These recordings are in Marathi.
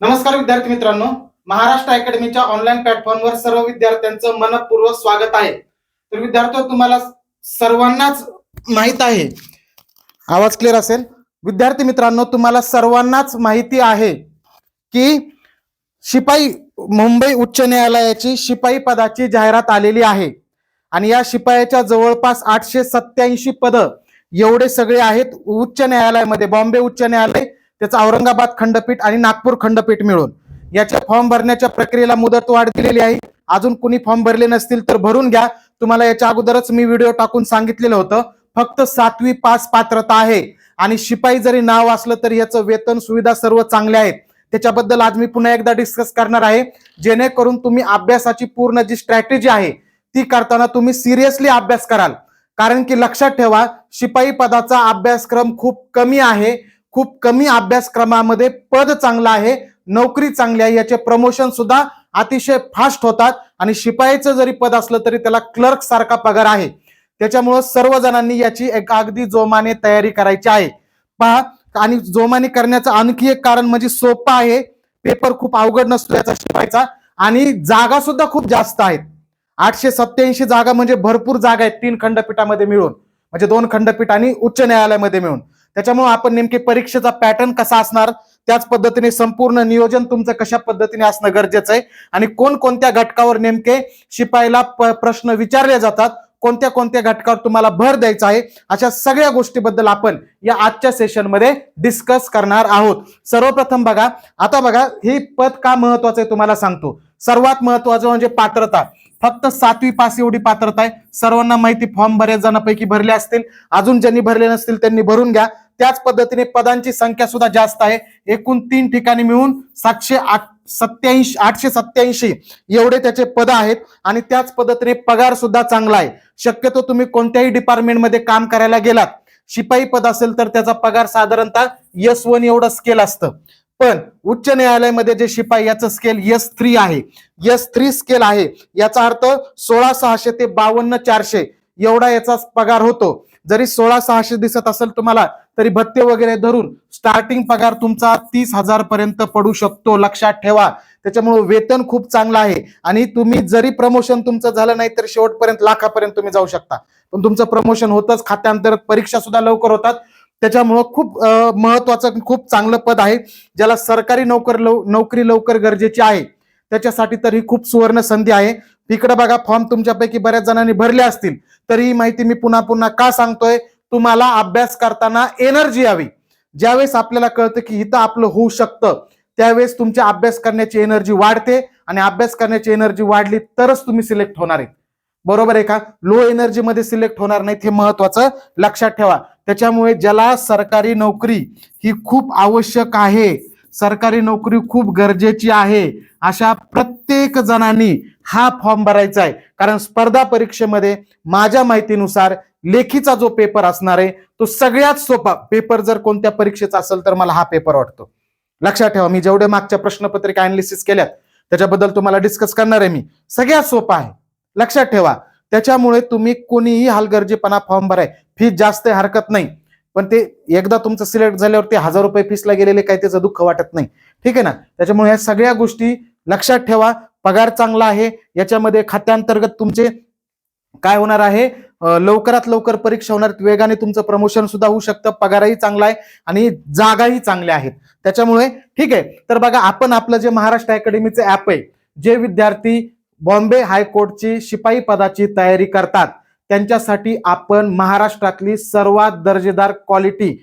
नमस्कार विद्यार्थी मित्रांनो. महाराष्ट्र अकॅडमीच्या ऑनलाईन प्लॅटफॉर्मवर सर्व विद्यार्थ्यांचं मनपूर्वक स्वागत आहे. तर विद्यार्थी तुम्हाला सर्वांनाच माहीत आहे. आवाज क्लिअर असेल? विद्यार्थी मित्रांनो तुम्हाला सर्वांनाच माहिती आहे की शिपाई मुंबई उच्च न्यायालयाची शिपाई पदाची जाहिरात आलेली आहे. आणि या शिपायाच्या जवळपास आठशे सत्याऐंशी पदं एवढे सगळे आहेत उच्च न्यायालयामध्ये बॉम्बे उच्च न्यायालय त्याचं औरंगाबाद खंडपीठ आणि नागपूर खंडपीठ मिळून. याच्या फॉर्म भरण्याच्या प्रक्रियेला मुदत वाढ दिलेली आहे. अजून कुणी फॉर्म भरले नसतील तर भरून घ्या. तुम्हाला याच्या अगोदरच मी व्हिडिओ टाकून सांगितलेलं होतं. फक्त सातवी पास पात्रता आहे. आणि शिपाई जरी नाव असलं तरी याचं वेतन सुविधा सर्व चांगल्या आहेत. त्याच्याबद्दल आज मी पुन्हा एकदा डिस्कस करणार आहे. जेणेकरून तुम्ही अभ्यासाची पूर्ण जी स्ट्रॅटेजी आहे ती करताना तुम्ही सिरियसली अभ्यास कराल. कारण की लक्षात ठेवा शिपाई पदाचा अभ्यासक्रम खूप कमी आहे. खूप कमी अभ्यासक्रमामध्ये पद चांगलं आहे नोकरी चांगली आहे याचे प्रमोशन सुद्धा अतिशय फास्ट होतात आणि शिपाईचं जरी पद असलं तरी त्याला क्लर्क सारखा पगार आहे. त्याच्यामुळं सर्वजणांनी याची एक अगदी जोमाने तयारी करायची आहे. पहा आणि जोमाने करण्याचं आणखी एक कारण म्हणजे सोपं आहे. पेपर खूप अवघड नसतो याचा शिपायचा आणि जागा सुद्धा खूप जास्त आहेत. आठशे सत्याऐंशी जागा म्हणजे भरपूर जागा आहेत तीन खंडपीठामध्ये मिळून. म्हणजे दोन खंडपीठ आणि उच्च न्यायालयामध्ये मिळून. त्याच्यामुळे आपण नेमके परीक्षेचा पॅटर्न कसा असणार त्याच पद्धतीने संपूर्ण नियोजन तुमचं कशा पद्धतीने असणं गरजेचं आहे आणि कोणकोणत्या घटकावर नेमके शिपाईला प्रश्न विचारले जातात कोणत्या कोणत्या घटकावर तुम्हाला भर द्यायचा आहे अशा सगळ्या गोष्टीबद्दल आपण या आजच्या सेशनमध्ये डिस्कस करणार आहोत. सर्वप्रथम बघा आता बघा हे पद का महत्वाचं आहे तुम्हाला सांगतो. सर्वात महत्वाचं म्हणजे पात्रता. फक्त सातवी पास एवढी पात्रता आहे. सर्वांना माहिती फॉर्म बऱ्याच जणांपैकी भरले असतील. अजून ज्यांनी भरले नसतील त्यांनी भरून घ्या. त्याच पद्धतीने पदांची संख्या सुद्धा जास्त आहे. एकूण तीन ठिकाणी मिळून सातशे आठ सत्याऐंशी आठशे सत्याऐंशी एवढे त्याचे पद आहेत. आणि त्याच पद्धतीने पगार सुद्धा चांगला आहे. शक्यतो तुम्ही कोणत्याही डिपार्टमेंटमध्ये काम करायला गेलात. शिपाई पद असेल तर त्याचा पगार साधारणतः यस वन एवढं स्केल असतं. पण उच्च न्यायालयामध्ये जे शिपाई याचं स्केल यस थ्री आहे. यस थ्री स्केल आहे. याचा अर्थ सोळा सहाशे ते बावन्न चारशे एवढा याचा पगार होतो. जरी सोळा सहाशे दिसत असेल तुम्हाला तरी भत्ते वगैरे धरून स्टार्टिंग पगार तुमचा तीस हजार पर्यंत पडू शकतो. लक्षात ठेवा. त्याच्यामुळे वेतन खूप चांगलं आहे. आणि तुम्ही जरी प्रमोशन तुमचं झालं नाही तर शेवटपर्यंत लाखापर्यंत तुम्ही जाऊ शकता. पण तुमचं प्रमोशन होतच. खात्यांतर्गत परीक्षा सुद्धा लवकर होतात. त्याच्यामुळं खूप महत्वाचं खूप चांगलं पद आहे ज्याला सरकारी नोकर लव नोकरी लवकर गरजेची आहे. त्याच्यासाठी तर ही खूप सुवर्ण संधी आहे. इकडे बघा फॉर्म तुमच्यापैकी बऱ्याच जणांनी भरले असतील तरी ही माहिती मी पुन्हा पुन्हा का सांगतोय? तुम्हाला अभ्यास करताना एनर्जी यावी. ज्यावेळेस आपल्याला कळतं की इथं आपलं होऊ शकतं त्यावेळेस तुमच्या अभ्यास करण्याची एनर्जी वाढते आणि अभ्यास करण्याची एनर्जी वाढली तरच तुम्ही सिलेक्ट होणार आहे बरोबर आहे का? लो एनर्जी मध्ये सिलेक्ट होणार नाहीत हे महत्वाचं. लक्षात ठेवा. त्याच्यामुळे ज्याला सरकारी नोकरी ही खूप आवश्यक आहे सरकारी नोकरी खूप गरजेची आहे अशा प्रत्येक जणांनी हा फॉर्म भरायचा आहे. कारण स्पर्धा परीक्षेमध्ये माझ्या माहितीनुसार लेखीचा जो पेपर असणार आहे तो सगळ्यात सोपा पेपर जर कोणत्या परीक्षेचा असेल तर मला हा पेपर वाटतो. लक्षात ठेवा मी जेवढे मागच्या प्रश्नपत्रिका अनालिसिस केल्यात त्याच्याबद्दल तुम्हाला डिस्कस करणार आहे मी. सगळ्यात सोपा आहे. लक्षात ठेवा त्याच्यामुळे तुम्ही कोणीही हलगर्जीपणा फॉर्म भराय फीस जास्त हरकत नाही. पण ते एकदा तुमचं सिलेक्ट झाल्यावर ते हजार रुपये फीसला गेलेले काही त्याचं दुःख वाटत नाही. ठीक आहे ना? त्याच्यामुळे ह्या सगळ्या गोष्टी लक्षात ठेवा. पगार चांगला आहे. याच्यामध्ये खात्यांतर्गत तुमचे काय होणार आहे? लवकरात लवकर परीक्षा होणार. वेगाने तुमचं प्रमोशन सुद्धा होऊ शकतं. पगारही चांगला आहे आणि जागाही चांगल्या आहेत. त्याच्यामुळे ठीक आहे. तर बघा आपण आपलं जे महाराष्ट्र अकॅडमीचं ऍप आहे जे विद्यार्थी बॉम्बे हायकोर्टची शिपाई पदाची तयारी करतात. त्यांच्यासाठी आपण महाराष्ट्रातली सर्वात दर्जेदार क्वालिटी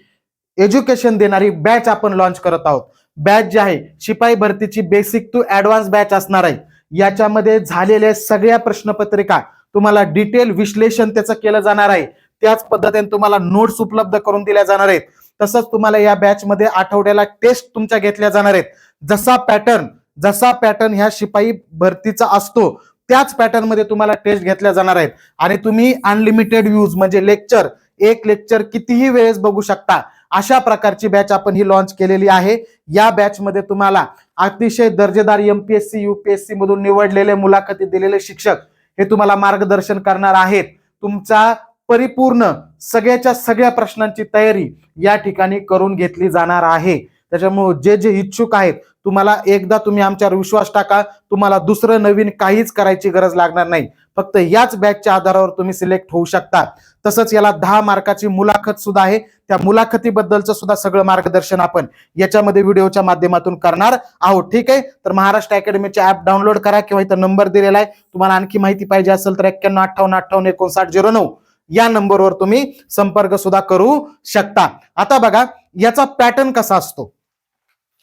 एज्युकेशन देणारी बॅच आपण लॉन्च करत आहोत. बॅच जी आहे शिपाई भरतीची बेसिक टू ऍडव्हान्स बॅच असणार आहे. याच्यामध्ये झालेल्या सगळ्या प्रश्नपत्रिका तुम्हाला डिटेल विश्लेषण त्याचं केलं जाणार आहे. त्याच पद्धतीने तुम्हाला नोट्स उपलब्ध करून दिल्या जाणार आहेत. तसंच तुम्हाला या बॅचमध्ये आठवड्याला टेस्ट तुमच्या घेतल्या जाणार आहेत. जसा पॅटर्न जसा पॅटर्न ह्या शिपाई भरतीचा असतो त्याच पॅटर्नमध्ये तुम्हाला टेस्ट घेतल्या जाणार आहेत. आणि तुम्ही अनलिमिटेड व्यूज म्हणजे लेक्चर एक लेक्चर कितीही वेळेस बघू शकता. अशा प्रकारची बॅच आपण ही लॉन्च केलेली आहे. या बॅचमध्ये तुम्हाला अतिशय दर्जेदार एमपीएससी युपीएससी मधून निवडलेले मुलाखती दिलेले शिक्षक हे तुम्हाला मार्गदर्शन करणार आहेत. तुमचा परिपूर्ण सगळ्याच्या सगळ्या प्रश्नांची तयारी या ठिकाणी करून घेतली जाणार आहे. त्याच्यामुळे जे जे इच्छुक आहेत तुम्हाला एकदा तुम्ही आमच्यावर विश्वास टाका तुम्हाला दुसरं नवीन काहीच करायची गरज लागणार नाही. फक्त याच बॅचच्या आधारावर तुम्ही सिलेक्ट होऊ शकता. तसंच याला दहा मार्काची मुलाखत सुद्धा आहे. त्या मुलाखतीबद्दलचं सुद्धा सगळं मार्गदर्शन आपण याच्यामध्ये व्हिडिओच्या माध्यमातून करणार आहोत. ठीक आहे? तर महाराष्ट्र अकॅडमीचे ऍप डाउनलोड करा किंवा इथं नंबर दिलेला आहे. तुम्हाला आणखी माहिती पाहिजे असेल तर एक्क्याण्णव अठ्ठावन्न अठ्ठावन्न एकोणसाठ झिरो नऊ या नंबरवर तुम्ही संपर्क सुद्धा करू शकता. आता बघा याचा पॅटर्न कसा असतो?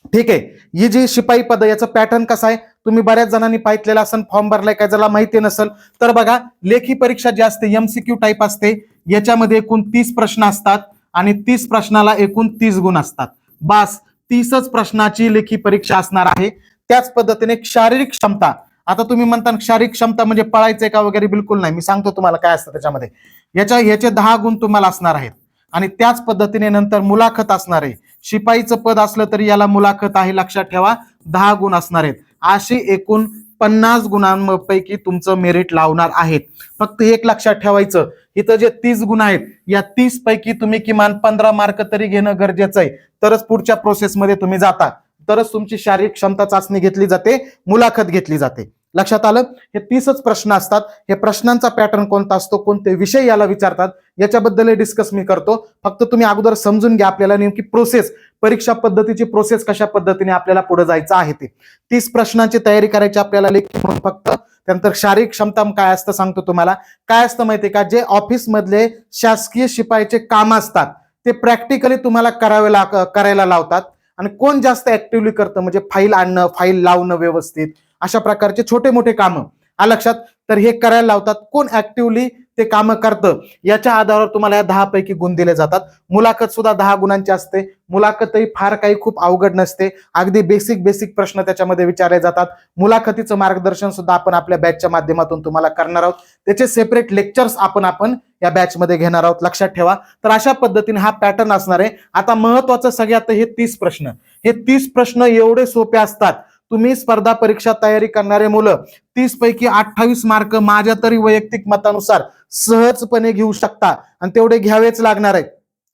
ठीक आहे. ही जी शिपाई पद याचं पॅटर्न कसा आहे? तुम्ही बऱ्याच जणांनी पाहितलेला असेल फॉर्म भरलाय काय ज्याला माहिती नसेल तर बघा लेखी परीक्षा जी असते एमसीक्यू टाईप असते याच्यामध्ये एकूण तीस प्रश्न असतात आणि तीस प्रश्नाला एकूण तीस गुण असतात. बास तीसच प्रश्नाची लेखी परीक्षा असणार आहे. त्याच पद्धतीने शारीरिक क्षमता. आता तुम्ही म्हणता शारीरिक क्षमता म्हणजे पळायचंय का वगैरे बिलकुल नाही. मी सांगतो तुम्हाला काय असतं त्याच्यामध्ये. याच्या ह्याचे दहा गुण तुम्हाला असणार आहेत. आणि त्याच पद्धतीने नंतर मुलाखत असणार आहे. शिपाईचं पद असलं तरी याला मुलाखत आहे लक्षात ठेवा. दहा गुण असणार आहेत. अशी एकूण पन्नास गुणांपैकी तुमचं मेरिट लावणार आहेत. फक्त एक लक्षात ठेवायचं. इथं जे तीस गुण आहेत या तीस पैकी तुम्ही किमान पंधरा मार्क तरी घेणं गरजेचं आहे. तरच पुढच्या प्रोसेसमध्ये तुम्ही जाता. तरच तुमची शारीरिक क्षमता चाचणी घेतली जाते मुलाखत घेतली जाते. लक्षात आलं? हे तीसच प्रश्न असतात. हे प्रश्नांचा पॅटर्न कोणता असतो? कोणते विषय याला विचारतात? याच्याबद्दल डिस्कस मी करतो. फक्त तुम्ही अगोदर समजून घ्या आपल्याला नेमकी प्रोसेस परीक्षा पद्धतीची प्रोसेस कशा पद्धतीने आपल्याला पुढे जायचं आहे ते. तीस प्रश्नांची तयारी करायची आपल्याला लेखी म्हणून फक्त. त्यानंतर शारीरिक क्षमता काय असतं सांगतो तुम्हाला. काय असतं माहितीये का? जे ऑफिस मधले शासकीय शिपाईचे काम असतात ते प्रॅक्टिकली तुम्हाला करावे करायला लावतात. आणि कोण जास्त ऍक्टिव्हली करतं? म्हणजे फाईल आणणं फाईल लावणं व्यवस्थित. अशा प्रकारचे छोटे मोठे कामं. आ लक्षात तर हे करायला लावतात. कोण ऍक्टिव्हली ते कामं करतं? याच्या आधारावर तुम्हाला या दहा पैकी गुण दिले जातात. मुलाखत सुद्धा दहा गुणांची असते. मुलाखतही फार काही खूप अवघड नसते. अगदी बेसिक बेसिक प्रश्न त्याच्यामध्ये विचारले जातात. मुलाखतीचं मार्गदर्शन सुद्धा आपण आपल्या बॅचच्या माध्यमातून तुम्हाला करणार आहोत. त्याचे सेपरेट लेक्चर्स आपण आपण या बॅचमध्ये घेणार आहोत. लक्षात ठेवा. तर अशा पद्धतीने हा पॅटर्न असणार आहे. आता महत्वाचं सगळ्यात हे तीस प्रश्न. हे तीस प्रश्न एवढे सोपे असतात. तुम्ही स्पर्धा परीक्षा तयारी करणारे मुलं तीस पैकी अठ्ठावीस मार्क माझ्या तरी वैयक्तिक मतानुसार सहजपणे घेऊ शकता. आणि तेवढे घ्यावेच लागणार आहे.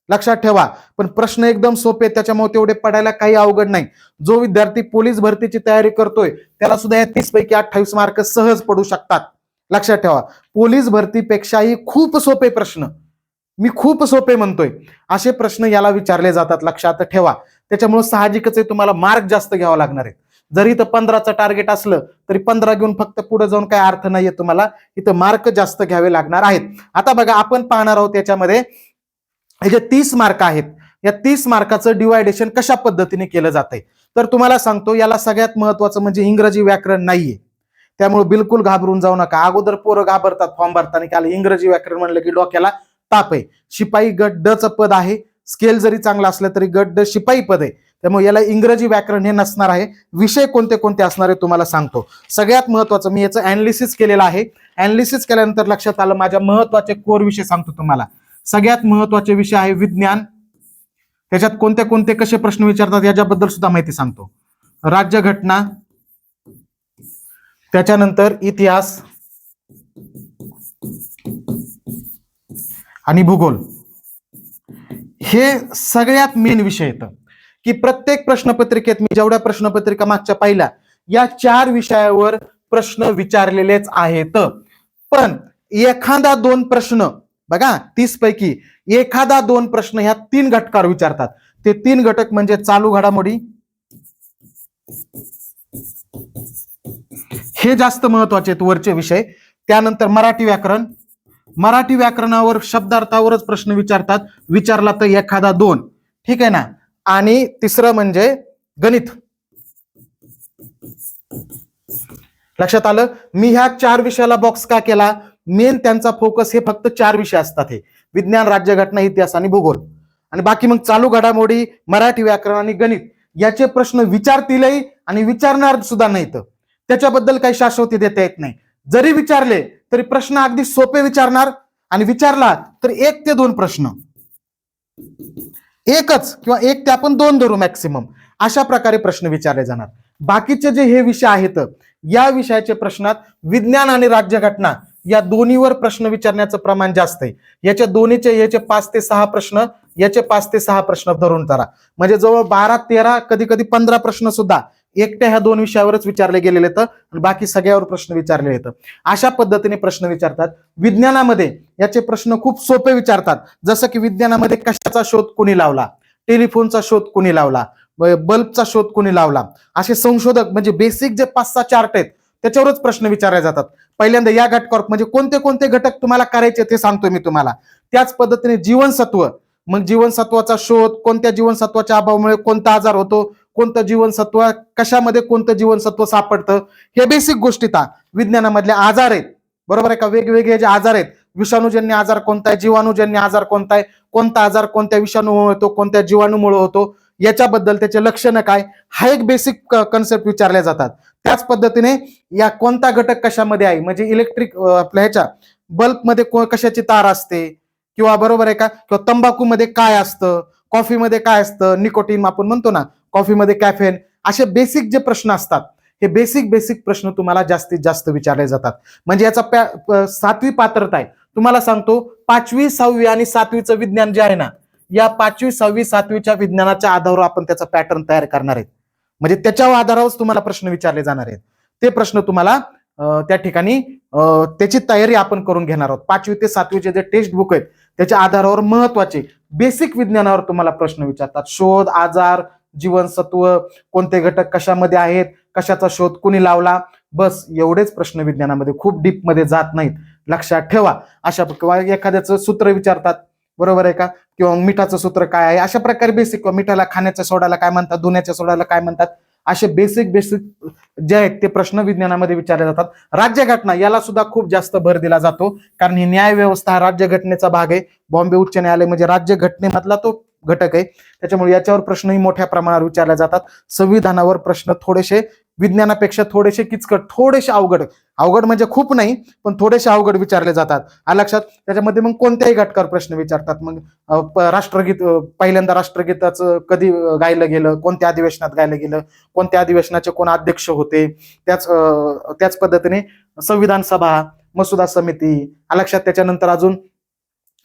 लक्षात ठेवा. पण प्रश्न एकदम सोपे त्याच्यामुळे तेवढे पडायला काही अवघड नाही. जो विद्यार्थी पोलीस भरतीची तयारी करतोय त्याला सुद्धा या तीस पैकी अठ्ठावीस मार्क सहज पडू शकतात. लक्षात ठेवा. पोलीस भरतीपेक्षाही खूप सोपे प्रश्न. मी खूप सोपे म्हणतोय. असे प्रश्न याला विचारले जातात. लक्षात ठेवा. त्याच्यामुळे साहजिकच आहे तुम्हाला मार्क जास्त घ्यावा लागणार आहे जरी इथं पंधराचं टार्गेट असलं तरी पंधरा घेऊन फक्त पुढे जाऊन काय अर्थ नाहीये तुम्हाला. इथं मार्क जास्त घ्यावे लागणार आहेत. आता बघा आपण पाहणार आहोत याच्यामध्ये हे जे तीस मार्क आहेत या तीस मार्काचं डिवायडेशन कशा पद्धतीने केलं जाते तर तुम्हाला सांगतो याला सगळ्यात महत्वाचं म्हणजे इंग्रजी व्याकरण नाहीये. त्यामुळे बिलकुल घाबरून जाऊ नका. अगोदर पोरं घाबरतात फॉर्म भरताना काल इंग्रजी व्याकरण म्हणलं की डोक्याला ताप आहे. शिपाई गट पद आहे. स्केल जरी चांगला असलं तरी गट ड शिपाई पद आहे. त्यामुळे याला इंग्रजी व्याकरण हे नसणार आहे. विषय कोणते कोणते असणार आहे तुम्हाला सांगतो. सगळ्यात महत्वाचं मी याचं अनालिसिस केलेलं आहे. अनालिसिस केल्यानंतर लक्षात आलं माझ्या महत्त्वाचे कोर विषय सांगतो तुम्हाला. सगळ्यात महत्त्वाचे विषय आहे विज्ञान. त्याच्यात कोणते कोणते कसे प्रश्न विचारतात याच्याबद्दल सुद्धा माहिती सांगतो. राज्यघटना. त्याच्यानंतर इतिहास. आणि भूगोल. हे सगळ्यात मेन विषय येतं की प्रत्येक प्रश्नपत्रिकेत मी जेवढ्या प्रश्नपत्रिका मागच्या पाहिल्या या चार विषयावर प्रश्न विचारलेलेच आहेत. पण एखादा दोन प्रश्न बघा तीस पैकी एखादा दोन प्रश्न ह्या तीन घटकावर विचारतात. ते तीन घटक म्हणजे चालू घडामोडी हे जास्त महत्त्वाचे आहेत वरचे विषय. त्यानंतर मराठी व्याकरण मराठी व्याकरणावर शब्दार्थावरच प्रश्न विचारतात. विचारला तर एखादा दोन. ठीक आहे ना? आणि तिसरं म्हणजे गणित. लक्षात आलं? मी ह्या चार विषयाला बॉक्स का केला? मेन त्यांचा फोकस हे फक्त चार विषय असतात हे. विज्ञान राज्यघटना इतिहास आणि भूगोल. आणि बाकी मग चालू घडामोडी मराठी व्याकरण आणि गणित याचे प्रश्न विचारतीलही आणि विचारणार सुद्धा नाहीत. त्याच्याबद्दल काही शाश्वती देता येत नाही. जरी विचारले तरी प्रश्न अगदी सोपे विचारणार आणि विचारला तर एक ते दोन प्रश्न. एकच किंवा एक ते आपण दोन धरू मॅक्सिमम अशा प्रकारे प्रश्न विचारले जाणार. बाकीचे जे हे विषय आहेत या विषयाचे प्रश्नात विज्ञान आणि राज्यघटना या दोन्हीवर प्रश्न विचारण्याचं प्रमाण जास्त आहे. याच्या दोन्हीचे याचे पाच ते सहा प्रश्न याचे पाच ते सहा प्रश्न धरून धरा. म्हणजे जवळ बारा तेरा कधी कधी पंधरा प्रश्न सुद्धा एकट्या ह्या दोन विषयावरच विचारले गेलेले आहेत. आणि बाकी सगळ्यावर प्रश्न विचारले येतं अशा पद्धतीने प्रश्न विचारतात. विज्ञानामध्ये याचे प्रश्न खूप सोपे विचारतात. जसं की विज्ञानामध्ये कशाचा शोध कोणी लावला? टेलिफोनचा शोध कोणी लावला? बल्बचा शोध कोणी लावला? असे संशोधक म्हणजे बेसिक जे पाच सहा चार्ट आहेत त्याच्यावरच प्रश्न विचारले जातात. पहिल्यांदा या घटकावर म्हणजे कोणते कोणते घटक तुम्हाला करायचे ते सांगतो मी तुम्हाला. त्याच पद्धतीने जीवनसत्व. मग जीवनसत्वाचा शोध कोणत्या जीवनसत्वाच्या अभावामुळे कोणता आजार होतो? कोणतं जीवनसत्व कशामध्ये कोणतं जीवनसत्व सापडतं हे बेसिक गोष्टी ता. विज्ञानामधले आजार आहेत. बरोबर आहे का? वेगवेगळे जे आजार आहेत विषाणूजन्य आजार कोणता आहे जीवाणूजन्य आजार कोणता आहे कोणता आजार कोणत्या विषाणूमुळे होतो कोणत्या जीवाणूमुळे होतो याच्याबद्दल त्याचे लक्षणं काय? हा एक बेसिक कन्सेप्ट विचारल्या जातात. त्याच पद्धतीने या कोणता घटक कशामध्ये आहे? म्हणजे इलेक्ट्रिक आपल्या ह्याच्या बल्बमध्ये को- कशाची तार असते? किंवा बरोबर आहे का? किंवा तंबाखूमध्ये काय असतं? कॉफीमध्ये काय असतं? निकोटीन आपण म्हणतो ना कॉफीमध्ये कॅफेन असे बेसिक जे प्रश्न असतात हे बेसिक बेसिक प्रश्न तुम्हाला जास्तीत जास्त विचारले जातात. म्हणजे याचा सातवी पात्रता आहे. तुम्हाला सांगतो पाचवी सहावी आणि सातवीचं विज्ञान जे आहे ना या पाचवी सहावी सातवीच्या विज्ञानाच्या आधारावर आपण त्याचा पॅटर्न तयार करणार आहेत. म्हणजे त्याच्या आधारावरच तुम्हाला प्रश्न विचारले जाणार आहेत. ते प्रश्न तुम्हाला त्या ठिकाणी त्याची तयारी आपण करून घेणार आहोत. पाचवी ते सातवीचे जे टेक्स्ट बुक आहेत त्याच्या आधारावर महत्त्वाचे बेसिक विज्ञानावर तुम्हाला प्रश्न विचारतात. शोध आजार जीवनसत्व कोणते घटक कशामध्ये आहेत? कशाचा शोध कुणी लावला? बस एवढेच प्रश्न विज्ञानामध्ये खूप डीपमध्ये जात नाहीत. लक्षात ठेवा. अशा किंवा एखाद्याचं सूत्र विचारतात. बरोबर आहे का? किंवा मिठाचं सूत्र काय आहे? अशा प्रकारे बेसिक मिठाला खाण्याच्या सोडाला काय म्हणतात? धुण्याच्या सोडाला काय म्हणतात? असे बेसिक बेसिक जे आहेत ते प्रश्न विज्ञानामध्ये विचारले जातात. राज्यघटना याला सुद्धा खूप जास्त भर दिला जातो. कारण ही न्याय व्यवस्था हा राज्यघटनेचा भाग आहे. बॉम्बे उच्च न्यायालय म्हणजे राज्यघटनेमधला तो घटक आहे. त्याच्यामुळे याच्यावर प्रश्नही मोठ्या प्रमाणावर विचारले जातात. संविधानावर प्रश्न थोडेसे विज्ञानापेक्षा थोडेसे किचकट थोडेसे अवघड. अवघड म्हणजे खूप नाही पण थोडेसे अवघड विचारले जातात. आ लक्षात? त्याच्यामध्ये मग कोणत्याही घटकावर प्रश्न विचारतात. मग प- राष्ट्रगीत पहिल्यांदा राष्ट्रगीताचं कधी गायलं गेलं? कोणत्या अधिवेशनात गायलं गेलं? कोणत्या अधिवेशनाचे कोण अध्यक्ष होते? त्याच त्याच पद्धतीने संविधान सभा मसुदा समिती आ लक्षात? त्याच्यानंतर अजून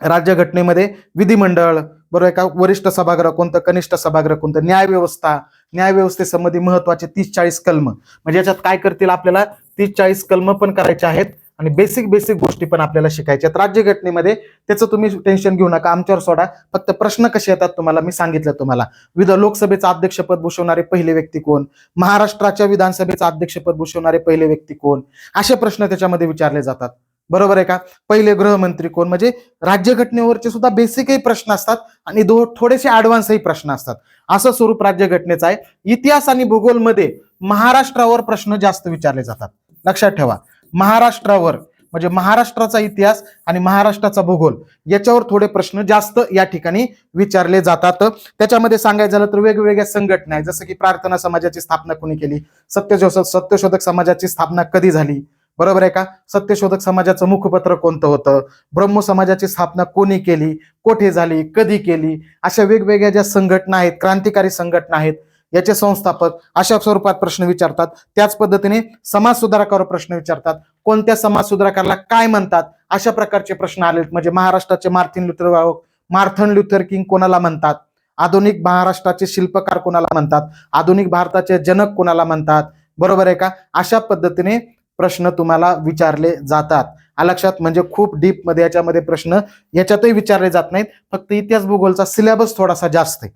राज्यघटनेमध्ये विधिमंडळ बरोबर का वरिष्ठ सभागृह कोणतं कनिष्ठ सभागृह कोणतं न्यायव्यवस्था न्यायव्यवस्थेसंबंधी महत्त्वाचे तीस चाळीस कलम. म्हणजे याच्यात काय करतील आपल्याला? तीस चाळीस कलम पण करायचे आहेत आणि बेसिक बेसिक गोष्टी पण आपल्याला शिकायच्या आहेत. राज्यघटनेमध्ये त्याचं तुम्ही टेन्शन घेऊ नका आमच्यावर सोडा. फक्त प्रश्न कसे येतात तुम्हाला? मी सांगितलं तुम्हाला. विध लोकसभेचं अध्यक्षपद भूषवणारे पहिले व्यक्ती कोण? महाराष्ट्राच्या विधानसभेचं अध्यक्षपद भूषवणारे पहिले व्यक्ती कोण? असे प्रश्न त्याच्यामध्ये विचारले जातात. बरोबर आहे का? पहिले गृहमंत्री कोण? म्हणजे राज्यघटनेवरचे सुद्धा बेसिकही प्रश्न असतात आणि दो थोडेसे ऍडव्हान्सही प्रश्न असतात. असं स्वरूप राज्यघटनेचं आहे. इतिहास आणि भूगोलमध्ये महाराष्ट्रावर प्रश्न जास्त विचारले जातात. लक्षात ठेवा. महाराष्ट्रावर म्हणजे महाराष्ट्राचा इतिहास आणि महाराष्ट्राचा भूगोल याच्यावर थोडे प्रश्न जास्त या ठिकाणी विचारले जातात. त्याच्यामध्ये सांगायचं झालं तर वेगवेगळ्या संघटना आहे जसं की प्रार्थना समाजाची स्थापना कोणी केली? सत्यशोधक सत्यशोधक समाजाची स्थापना कधी झाली? बरोबर आहे का? सत्यशोधक समाजाचं मुखपत्र कोणतं होतं? ब्रह्म समाजाची स्थापना कोणी केली? कोठे झाली? कधी केली? अशा वेगवेगळ्या ज्या संघटना आहेत क्रांतिकारी संघटना आहेत याचे संस्थापक अशा स्वरूपात प्रश्न विचारतात. त्याच पद्धतीने समाज सुधारकावर प्रश्न विचारतात. कोणत्या समाज सुधारकाला काय म्हणतात? अशा प्रकारचे प्रश्न आले म्हणजे महाराष्ट्राचे Martin Luther Martin Luther King कोणाला म्हणतात? आधुनिक महाराष्ट्राचे शिल्पकार कोणाला म्हणतात? आधुनिक भारताचे जनक कोणाला म्हणतात? बरोबर आहे का? अशा पद्धतीने प्रश्न तुम्हाला विचारले जातात. आ लक्षात म्हणजे खूप डीपमध्ये याच्यामध्ये प्रश्न याच्यातही विचारले जात नाहीत. फक्त इतिहास भूगोलचा सिलेबस थोडासा जास्त आहे.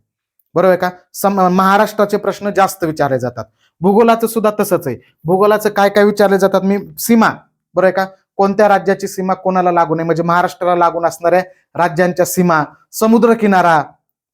बरोबर आहे का? सम महाराष्ट्राचे प्रश्न जास्त विचारले जातात. भूगोलाचं सुद्धा तसंच आहे. भूगोलाचं काय काय विचारले जातात? मी सीमा. बरोबर आहे का? कोणत्या राज्याची सीमा कोणाला लागू नये? म्हणजे महाराष्ट्राला लागून असणाऱ्या राज्यांच्या सीमा. समुद्र किनारा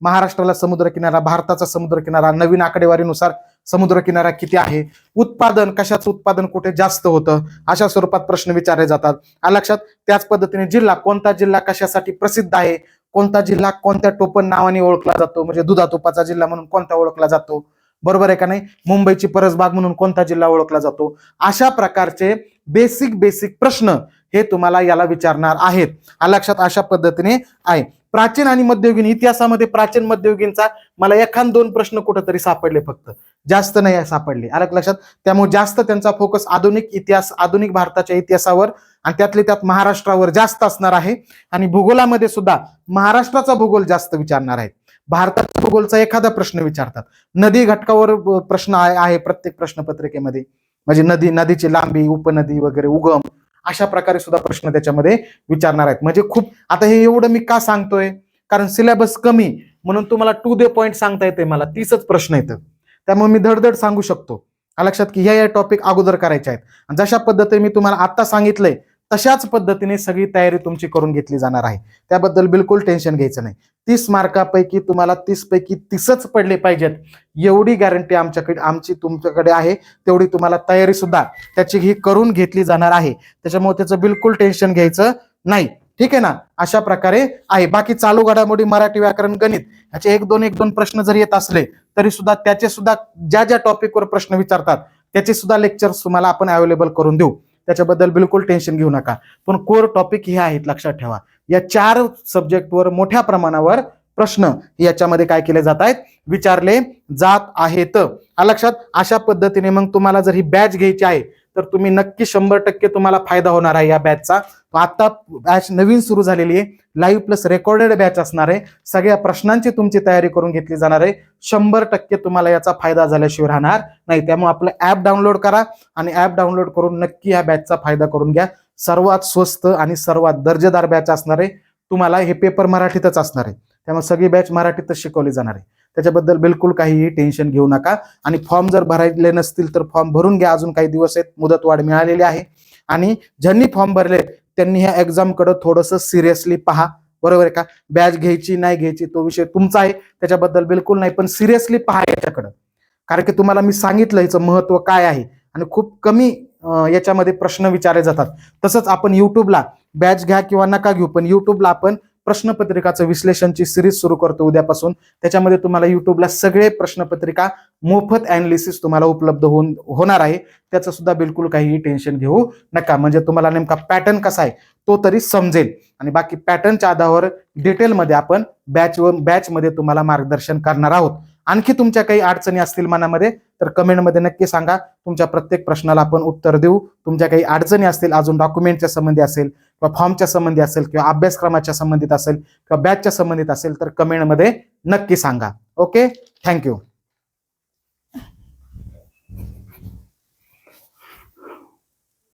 महाराष्ट्राला समुद्र किनारा भारताचा समुद्र किनारा नवीन आकडेवारीनुसार समुद्रकिनारा किती आहे? उत्पादन कशाचं उत्पादन कुठे जास्त होतं? अशा स्वरूपात प्रश्न विचारले जातात. आ लक्षात त्याच पद्धतीने जिल्हा कोणता जिल्हा कशासाठी प्रसिद्ध आहे? कोणता जिल्हा कोणत्या टोपण नावाने ओळखला जातो? म्हणजे दुधातोपाचा जिल्हा म्हणून कोणता ओळखला जातो? बरोबर आहे का नाही? मुंबईची परसबाग म्हणून कोणता जिल्हा ओळखला जातो? अशा प्रकारचे बेसिक बेसिक प्रश्न हे तुम्हाला याला विचारणार आहेत. आ लक्षात अशा पद्धतीने आहे. प्राचीन आणि मध्ययुगीन इतिहासामध्ये प्राचीन मध्ययुगीनचा मला एखाद दोन प्रश्न कुठेतरी सापडले फक्त. जास्त नाही सापडले. आलं लक्षात? त्यामुळे जास्त त्यांचा फोकस आधुनिक इतिहास आधुनिक भारताच्या इतिहासावर आणि त्यातले त्यात महाराष्ट्रावर जास्त असणार आहे. आणि भूगोलामध्ये सुद्धा महाराष्ट्राचा भूगोल जास्त विचारणार आहेत भारताच्या भूगोलचा एखादा प्रश्न विचारतात. नदी घटकावर प्रश्न आहे आहे प्रत्येक प्रश्नपत्रिकेमध्ये. म्हणजे नदी नदीची लांबी उपनदी वगैरे उगम अशा प्रकारे सुद्धा प्रश्न त्याच्यामध्ये विचारणार आहेत. म्हणजे खूप आता हे एवढं मी का सांगतोय? कारण सिलेबस कमी. म्हणून तुम्हाला टू दे पॉईंट सांगता येते मला. तीसच प्रश्न येतं त्यामुळे मी धडधड सांगू शकतो. लक्षात की ह्या या टॉपिक अगोदर करायचे आहेत. आणि जशा पद्धतीने मी तुम्हाला आता सांगितलंय तशाच पद्धतीने सगळी तयारी तुमची करून घेतली जाणार आहे. त्याबद्दल बिलकुल टेन्शन घ्यायचं नाही. तीस मार्कापैकी तुम्हाला तीस पैकी तीसच पडले पाहिजेत. एवढी गॅरंटी आमच्याकडे आमची तुमच्याकडे आहे. तेवढी तुम्हाला तयारी सुद्धा त्याची ही करून घेतली जाणार आहे. त्याच्यामुळे त्याचं बिलकुल टेन्शन घ्यायचं नाही. ठीक आहे ना? अशा प्रकारे आहे. बाकी चालू घडामोडी मराठी व्याकरण गणित ह्याचे एक दोन एक दोन प्रश्न जरी येत असले तरी सुद्धा त्याचे सुद्धा ज्या ज्या टॉपिकवर प्रश्न विचारतात त्याचे सुद्धा लेक्चर्स तुम्हाला आपण अवेलेबल करून देऊ. त्याच्याबद्दल बिलकुल टेन्शन घेऊ नका. पण कोर टॉपिक हे आहेत लक्षात ठेवा. या चार सब्जेक्टवर मोठ्या प्रमाणावर प्रश्न याच्यामध्ये काय केले जात आहेत? विचारले जात आहेत. लक्षात? अशा पद्धतीने मग तुम्हाला जर ही बॅच घ्यायची आहे तर तुम्ही नक्की शंभर टक्के तुम्हाला फायदा होणार आहे या बॅचचा आता बॅच नवीन सुरू झालेली आहे. लाईव्ह प्लस रेकॉर्डेड बॅच असणार आहे. सगळ्या प्रश्नांची तुमची तयारी करून घेतली जाणार आहे. शंभर टक्के तुम्हाला याचा फायदा झाल्याशिवाय राहणार नाही. त्यामुळे आपलं ऍप डाउनलोड करा आणि ऍप डाउनलोड करून नक्की या बॅचचा फायदा करून घ्या. सर्वात स्वस्त आणि सर्वात दर्जेदार बॅच असणार आहे. तुम्हाला हे पेपर मराठीतच असणार आहे. त्यामुळे सगळी बॅच मराठीतच शिकवली जाणार आहे. त्याच्याबद्दल बिलकुल काहीही टेन्शन घेऊ नका. आणि फॉर्म जर भरायले नसतील तर फॉर्म भरून घ्या. अजून काही दिवस आहेत. मुदतवाढ मिळालेली आहे. आणि ज्यांनी फॉर्म भरले त्यांनी ह्या एक्झामकडं थोडंसं सिरियसली पहा. बरोबर आहे का? बॅच घ्यायची नाही घ्यायची तो विषय तुमचा आहे. त्याच्याबद्दल बिलकुल नाही. पण सिरियसली पहा याच्याकडं. कारण की तुम्हाला मी सांगितलं याचं महत्त्व काय आहे? आणि खूप कमी याच्यामध्ये प्रश्न विचारले जातात. तसंच आपण युट्यूबला बॅच घ्या किंवा नका घेऊ. पण युट्यूबला आपण प्रश्नपत्रिकाचं विश्लेषणची सिरीज सुरू करतो उद्यापासून. त्याच्यामध्ये तुम्हाला युट्यूबला सगळे प्रश्नपत्रिका मोफत अनालिसिस तुम्हाला उपलब्ध होऊन होणार आहे. त्याचं सुद्धा बिलकुल काहीही टेन्शन घेऊ नका. म्हणजे तुम्हाला नेमका पॅटर्न कसा आहे तो तरी समजेल. आणि बाकी पॅटर्नच्या आधारावर डिटेलमध्ये आपण बॅच बॅचमध्ये तुम्हाला मार्गदर्शन करणार आहोत. आणखी तुमच्या काही अडचणी असतील मनामध्ये तर कमेंटमध्ये नक्की सांगा. तुमच्या प्रत्येक प्रश्नाला आपण उत्तर देऊ. तुमच्या काही अडचणी असतील अजून डॉक्युमेंटच्या संबंधी असेल किंवा फॉर्मच्या संबंधी असेल किंवा अभ्यासक्रमाच्या संबंधित असेल किंवा बॅचच्या संबंधित असेल तर कमेंटमध्ये नक्की सांगा. ओके? Thank you.